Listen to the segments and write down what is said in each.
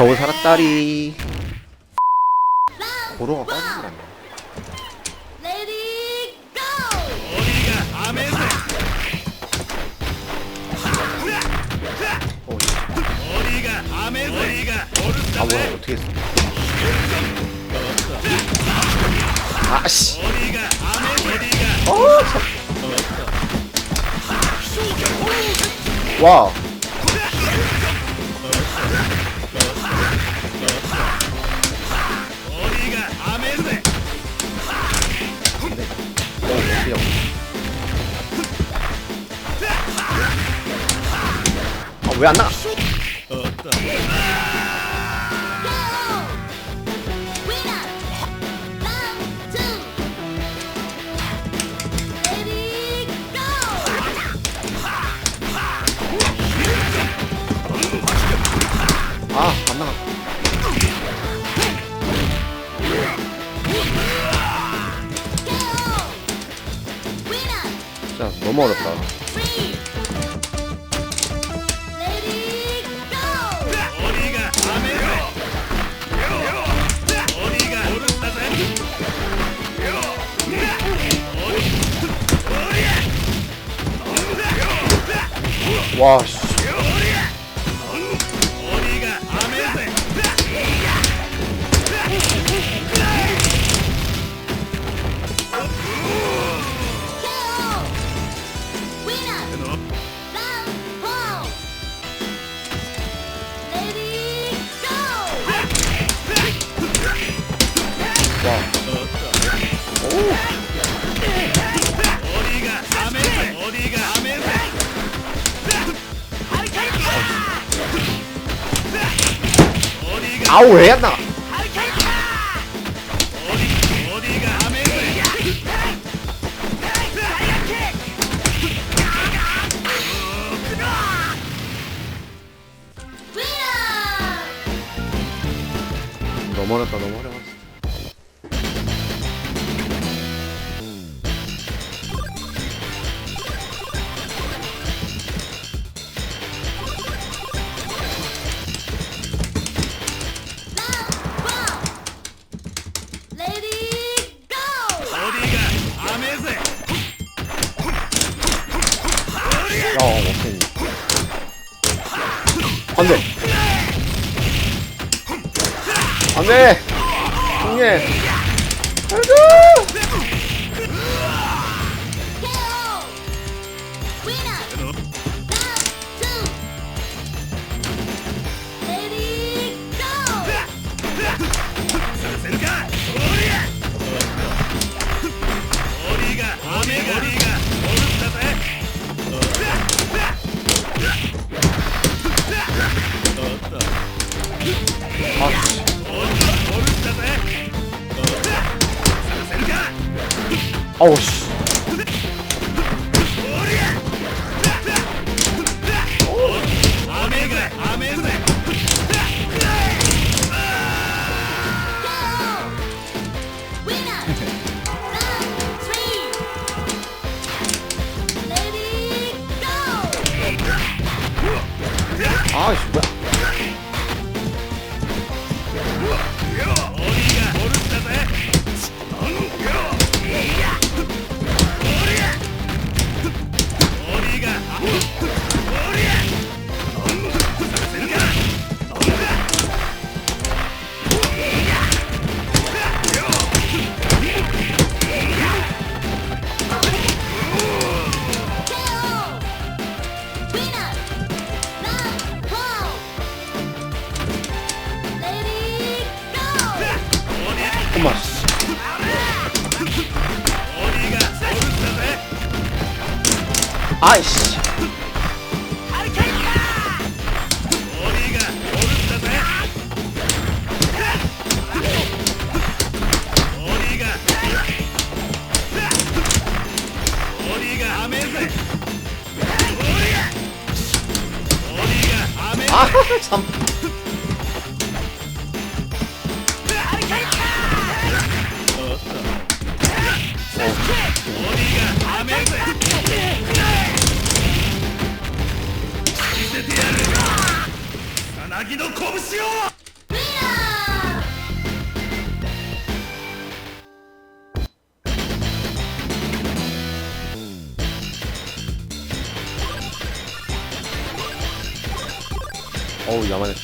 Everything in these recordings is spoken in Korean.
겨우 살았다리. 고로가 빠진 거아니 아 뭐야 어떻게 했어? 아씨. 어! 와 왜 안 나가? 아, 안 나가. 너무 어렵다. 와 씨. 아우 왜 안 나가? 너무 어렵다 너무 어려웠어 네. 네! 공예! 가자! 아우 씨. 아이씨 뭐야 아참サナギの拳を 어우 야만해!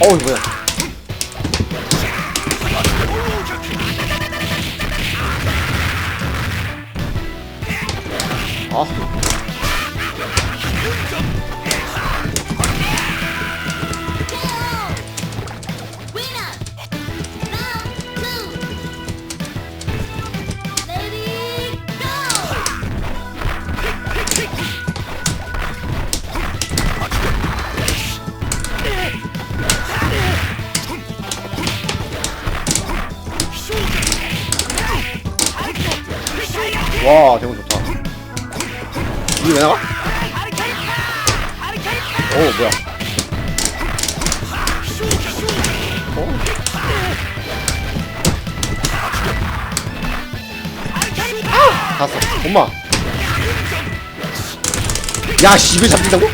어우 뭐야 어? 아! 엄마. 야, 씨, 이걸 잡힌다고?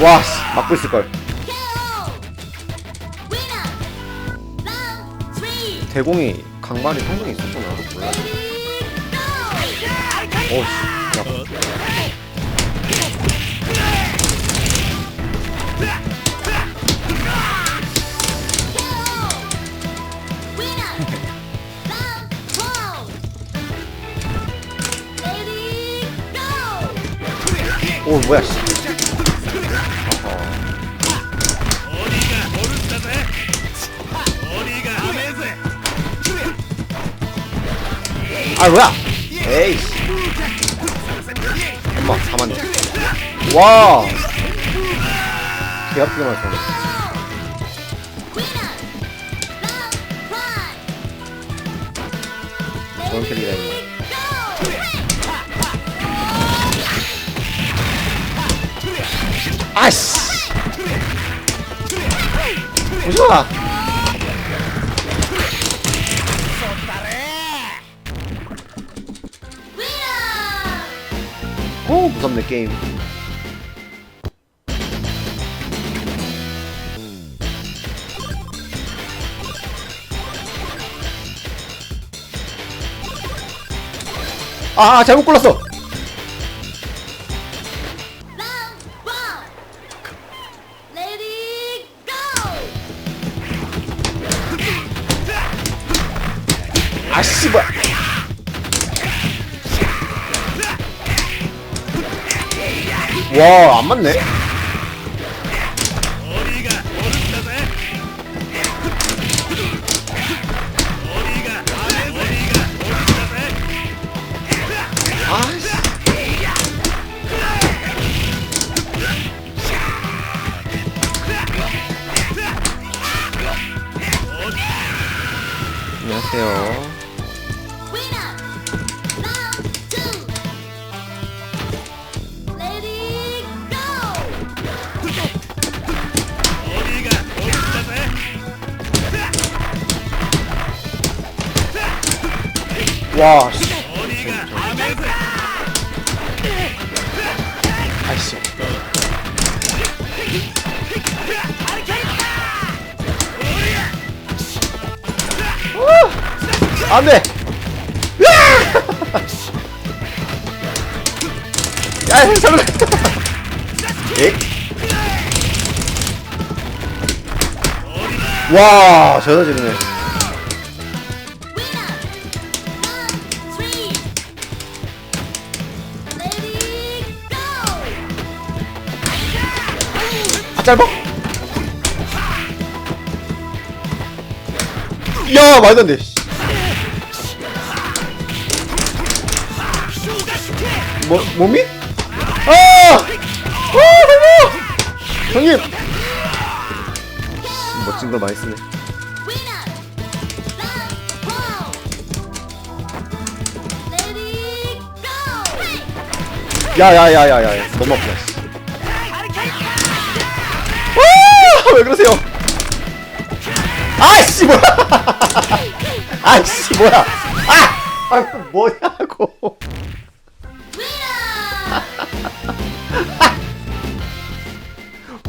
와, 씨, 막고 있을걸. 대공이 강발이 성능이 있었구나. 몰라. Lady, go! 오, 씨. Go! 오, 뭐야, 씨. 아, 뭐야? 에이, 씨. 엄마, 가만히. 와! 개 아프게 맞았어. Winner. Round one. 좋은 있네. Go! 아씨! Winner! 오, 무섭네, 게임. 아, 잘못 골랐어! 와, 안 맞네? 와, 씨. 우! 안 돼! 야, 잠깐만! 에? 와, 저다 지르네. 짧아? 야, 말도 안 돼. 씨. 뭐, 몸이? 아! 아, 너무! 형님! 씨, 멋진 거 많이 쓰네. 야, 야, 야, 야, 야, 야. 너무 아프다, 씨. 왜 그러세요? 아이씨 뭐야? 아이씨 뭐야? 아! 아 뭐냐고?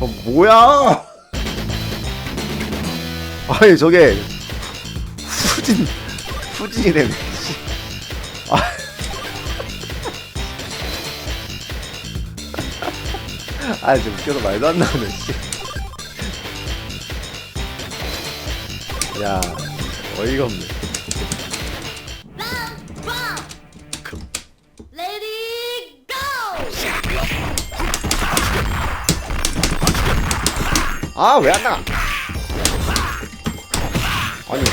어, 뭐야? 아니 저게 후진 후진이네. 아, 아 지금 웃겨서 말도 안 나오네. 씨. 야, 어이가 없네. Round one. Lady go. 아, 왜 안 나가? 아니.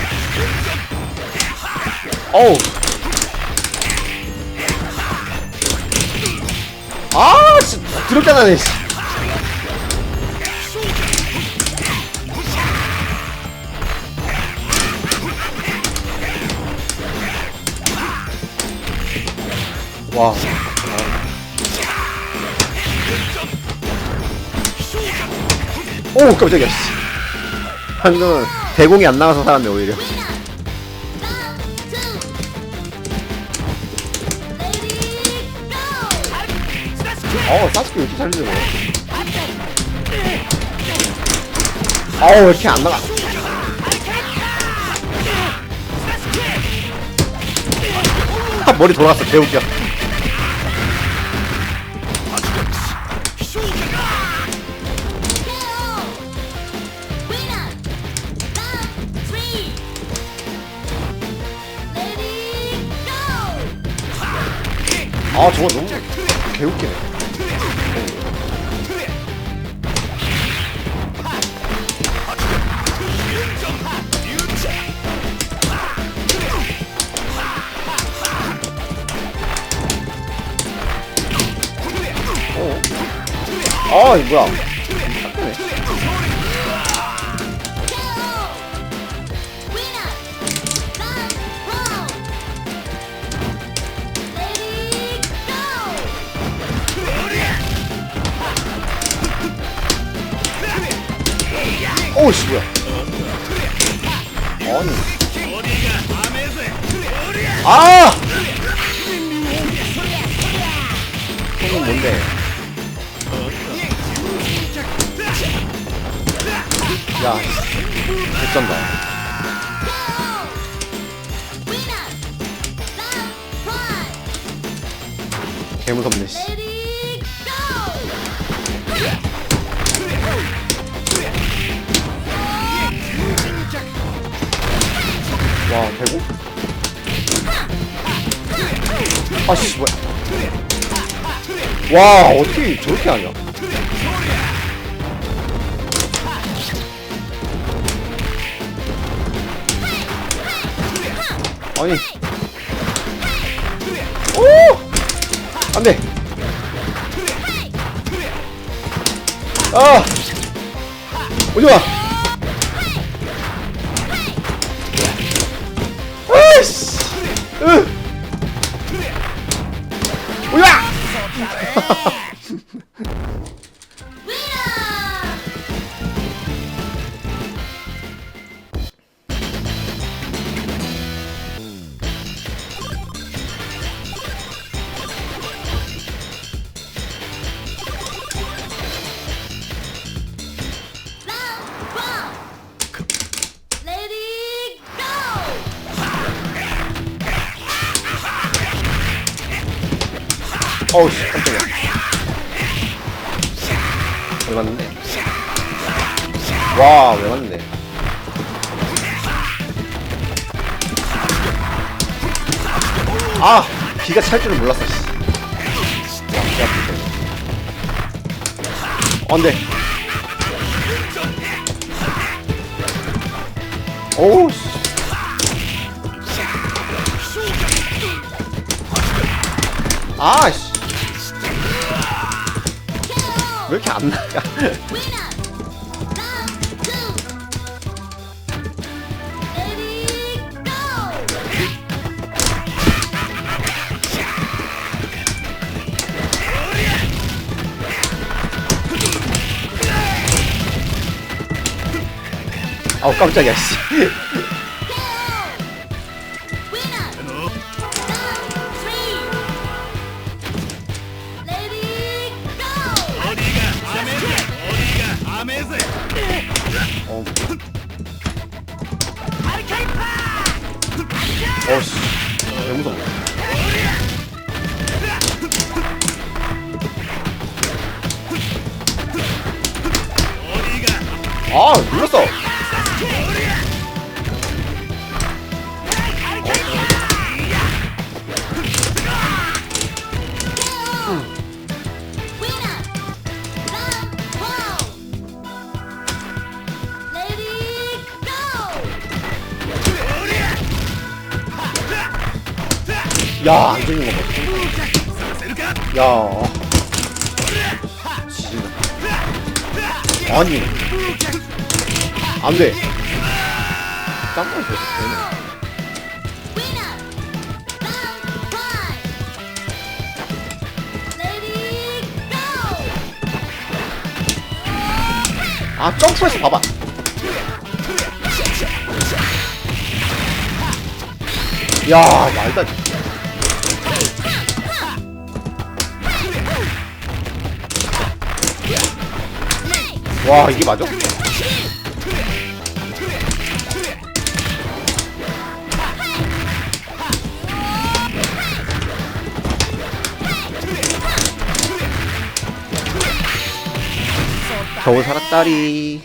어우. 아, 씨, 드럽게 나네, 와. 오, 깜짝이야, 씨. 방금은 대공이 안 나와서 살았네, 오히려. 어, 사스케 왜 이렇게 잘 들어? 아우, 왜 이렇게 안 나가? 아, 머리 돌아갔어, 개웃겨. 아, 저거 너무 개웃기네. 어. 아, 이거 뭐야? 오우, 씨, 뭐야? 아니. 아! 형은 뭔데? 야. Round five. 개무섭네, 씨. 와, 대고? 아씨, 뭐야. 와, 어떻게 저렇게 하냐? 아니. 오! 안 돼! 아! 오지 마! 깜짝이 야. 왜 맞는데? 와, 왜 맞는데? 아! 비가 찰 줄은 몰랐어, 씨. 와, 비 아프네. 안 돼. 오우, 씨. 아, 씨. 왜 이렇게 안 나가? 아우, 깜짝이야, 씨. 어. 어씨. 너무 무서워. 어디가 아, 눌렀어. 야, 안 되는 거 봤지? 야. 진짜. 아니. 안 돼. 깜짝 놀랐어. 아 점프해서 봐봐 야 말도 안 돼. 와, 이게 맞아? 겨우 살았다리.